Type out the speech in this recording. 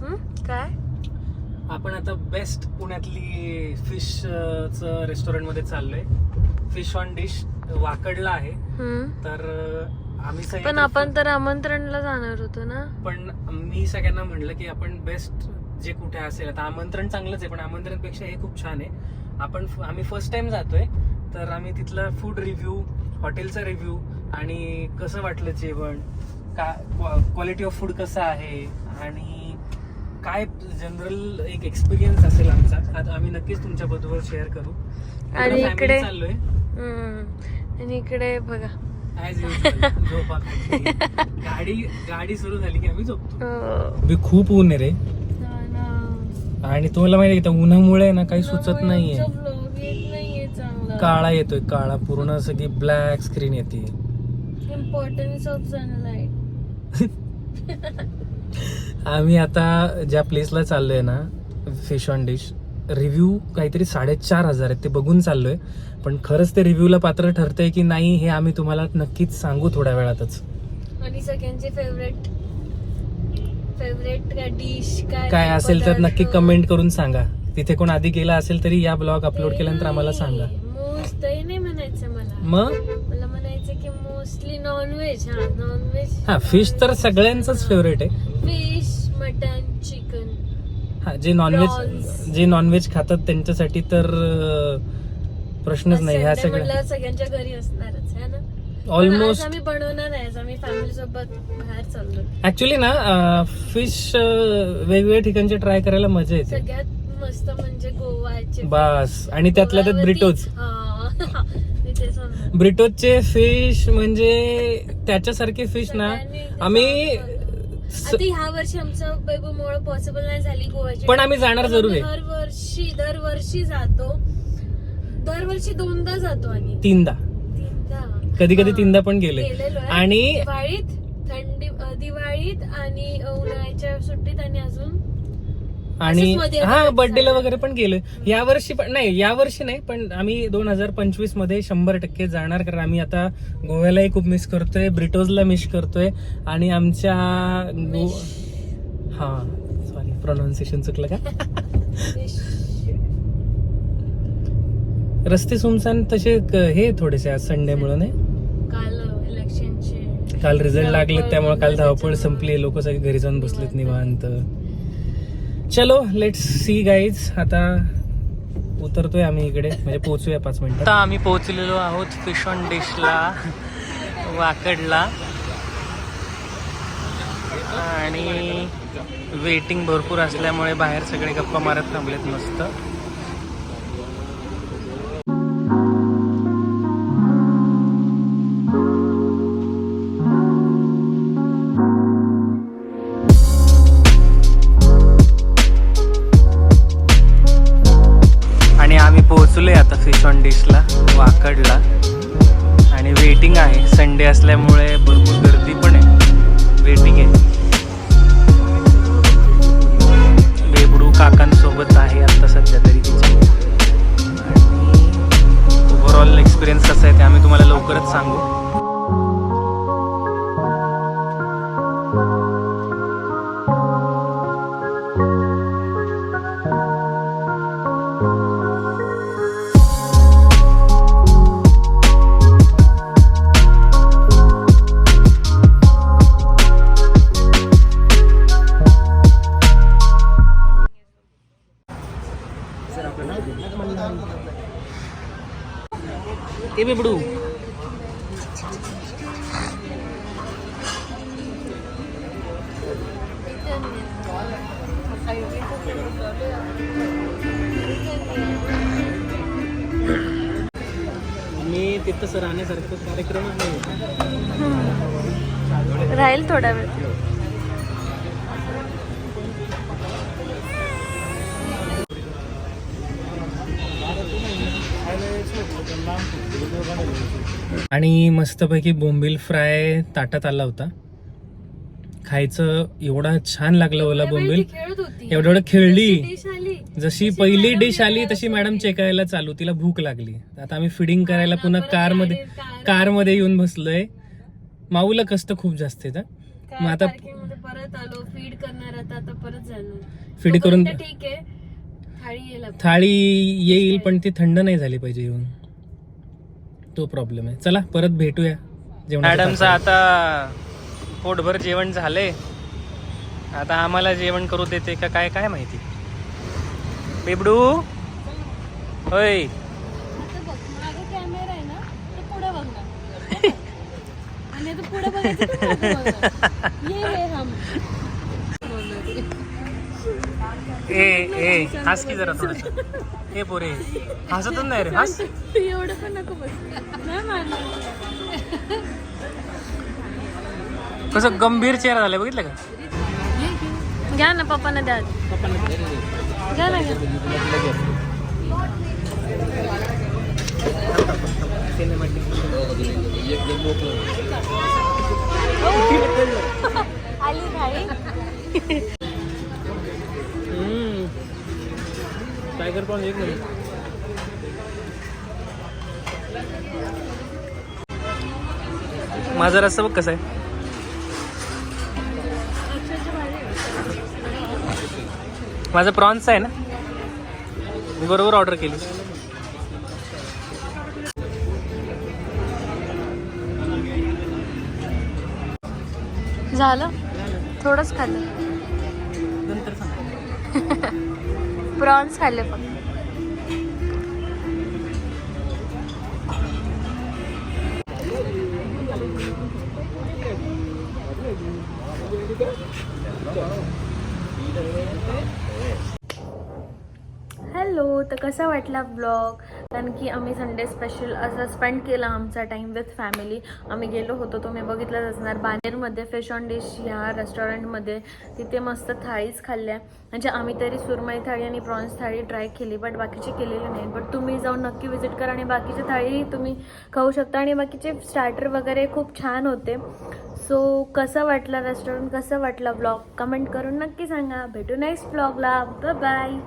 काय? आपण आता बेस्ट पुण्यातली फिश च रेस्टॉरंटमध्ये चाललोय. फिश ऑन डिश वाकडला आहे. हं. तर आम्ही पण आपण तर आमंत्रणला जाणार होतो ना? पण मी सगळ्यांना म्हणलं की आपण बेस्ट जे कुठे असेल आता आमंत्रण चांगलंच आहे पण आमंत्रणपेक्षा हे खूप छान आहे. आपण आम्ही फर्स्ट टाइम जातोय तर आम्ही तिथला फूड रिव्ह्यू हॉटेलचा रिव्ह्यू आणि कसं वाटलं जेवण? का क्वालिटी ऑफ फूड कसं आहे? आणि काय जनरल एक एक्सपिरियन्स असेल आमचा आता आम्ही नक्कीच तुमच्या बरोबर शेअर करू आणि family इकडे- चाललोय. हं. आणि इकडे बघा. झोपा गाडी गाडी सुरू झाली की आम्ही झोपतो. मी खूप ऊन आहे रे. हा. आणि तुम्हाला माहिती आहे का उन्हामुळे ना काही सुचत नाहीये. आमचा vlog येत नाहीये चांगला. काळा येतोय काळा पूर्ण सगळी ब्लॅक स्क्रीन येते. इम्पॉर्टन्स ऑफ सनलाइट आम्ही आता ज्या प्लेसला चाललोय ना फिश ऑन डिश रिव्ह्यू काहीतरी साडेचार हजार आहेत ते बघून चाललोय. पण खरंच ते रिव्ह्यूला पात्र ठरतंय की नाही हे आम्ही तुम्हाला नक्कीच सांगू थोड्या वेळातच. आणि सगळ्यांचे फेवरेट फेवरेट काय डिश काय काय असेल तर नक्की. कमेंट करून सांगा. तिथे कोण आधी गेला असेल तरी या ब्लॉग अपलोड केल्यानंतर आम्हाला सांगा. म्हणायचं मला. मग? मला म्हणायचं की मोस्टली नॉनव्हेज हा नॉनव्हेज हा फिश तर सगळ्यांचंच फेवरेट आहे. फिश मटन चिकन हा जे नॉनव्हेज Prawns. जे नॉनव्हेज खातात त्यांच्यासाठी तर अं, प्रश्नच नाही ह्या सगळ्या सगळ्यांच्या घरी असणारच है ना? पण आज ऑलमोस्ट आम्ही बनवणार आहे आज आम्ही फॅमिली सोबत बाहेर चाललो ऍक्च्युली ना फिश वेगवेगळ्या ठिकाणचे ट्राय करायला मजा येते. सगळ्यात मस्त म्हणजे गोवाचे बस. आणि त्यातल्या त्यात गोव्यावरती- ब्रिटोज हा. ब्रिटोजचे फिश म्हणजे त्याच्यासारखे फिश ना आम्ही. आता ह्या वर्षी आमचं बेबूमुळे पॉसिबल नाही झाली गोव्याची पण आम्ही जाणार जरूर आहे. दरवर्षी दरवर्षी जातो दरवर्षी दोनदा जातो आणि तीनदा तीनदा कधी कधी. तीनदा पण गेले. आणि दिवाळीत थंडी दिवाळीत आणि उन्हाळ्याच्या सुट्टीत आणि अजून आणि हा बर्थडेला. वगैरे पण गेलोय या वर्षी पण नाही या वर्षी नाही पण आम्ही दोन हजार पंचवीसमध्ये शंभर टक्के जाणार कारण आम्ही आता गोव्यालाही खूप मिस करतोय ब्रिटोजला मिस करतोय आणि आमच्या हा सॉरी प्रोनाऊन्सिएशन चुकलं का. रस्ते सुमसान तसे हे थोडेसे संडे मुळे नाही काल इलेक्शनचे काल रिझल्ट लागले त्यामुळे काल धावपळ. संपली लोक सगळे घरी जाऊन बसलेत निवांत चलो लेट्स सी गाईज आता उतरतोय आम्ही इकडे. म्हणजे पोहोचूया पाच मिनिट. आता आम्ही पोहोचलेलो आहोत फिश ऑन डिशला वाकडला. आणि वेटिंग भरपूर असल्यामुळे बाहेर सगळे गप्पा मारत थांबलेत मस्त. संडे असल्यामुळे भरपूर गर्दी पण आहे. वेटिंग आहे. बेबडू काकांसोबत आहे आता सध्या तरी तिच्या आणि ओव्हरऑल एक्सपिरियन्स कसा आहे ते आम्ही तुम्हाला लवकरच सांगू. ए बिबडू मी तिथं राहण्यासारखं कार्यक्रमच नाही राहील थोडा वेळ. आणि मस्तपैकी बोंबील फ्राय ताटात आला होता. खायचं एवढा छान लागलं ओला बोंबील. एवढं एवढं खेळली. जशी पहिली डिश आली तशी मॅडम. चेकायला चालू. तिला भूक लागली. आता आम्ही फिडिंग करायला पुन्हा परत कारमध्ये गाडीत कार- कारमध्ये येऊन बसलोय. माऊला कष्ट खूप जास्त. कार मग आता परत आलो. फीड करणार आता परत जाणार. Feed करून- ठीक आहे. थाळी येईल पण ती थंड नाही झाली पाहिजे येऊन. तो प्रॉब्लेम आहे. चला परत भेटूया मॅडमचं आता पोटभर जेवण झालंय. आता आम्हाला जेवण करू देते का काय काय माहिती? बेबडू होय. आता बघ मागे कॅमेरा आहे ना तो पुढे बघणार आणि आता पुढे बघायचं तर मागे बघणार. ये ये हम ए ए हस की जरा थोडस. ए पोरे हसतच नाही रे हस. एवढं पण नको बस. कसं गंभीर चेहरा झालाय बघितलं का? घ्या ना पप्पांना द्या. घ्या ना घ्या. आली थाळी टायगर प्रॉन एक मिनिट माझा रस्ता बघ कसा आहे. माझा प्रॉन्सचा आहे ना. मी बरोबर ऑर्डर केली. झालं? थोडंच खाल्लं. नंतर सांग प्रॉन्स खाल्ले फक्त हॅलो तर कसा वाटला ब्लॉग कारण की आम्ही संडे स्पेशल असं स्पेंड केला आमचा टाईम विथ फॅमिली आम्ही गेलो होतो तुम्ही बघितलंच असणार बानेरमध्ये फिश ऑन डिश ह्या रेस्टॉरंटमध्ये तिथे मस्त थाळीच खाल्ल्या. म्हणजे आम्ही तरी सुरमई थाळी आणि प्रॉन्स थाळी ट्राय केली बट बाकीची केलेली नाही. बट तुम्ही जाऊन नक्की विजिट करा आणि बाकीच्या थाळी तुम्ही खाऊ शकता. आणि बाकीचे स्टार्टर वगैरे खूप छान होते. सो कसं वाटलं रेस्टॉरंट कसं वाटलं ब्लॉग कमेंट करून नक्की सांगा. भेटू नेक्स्ट ब्लॉगला बाय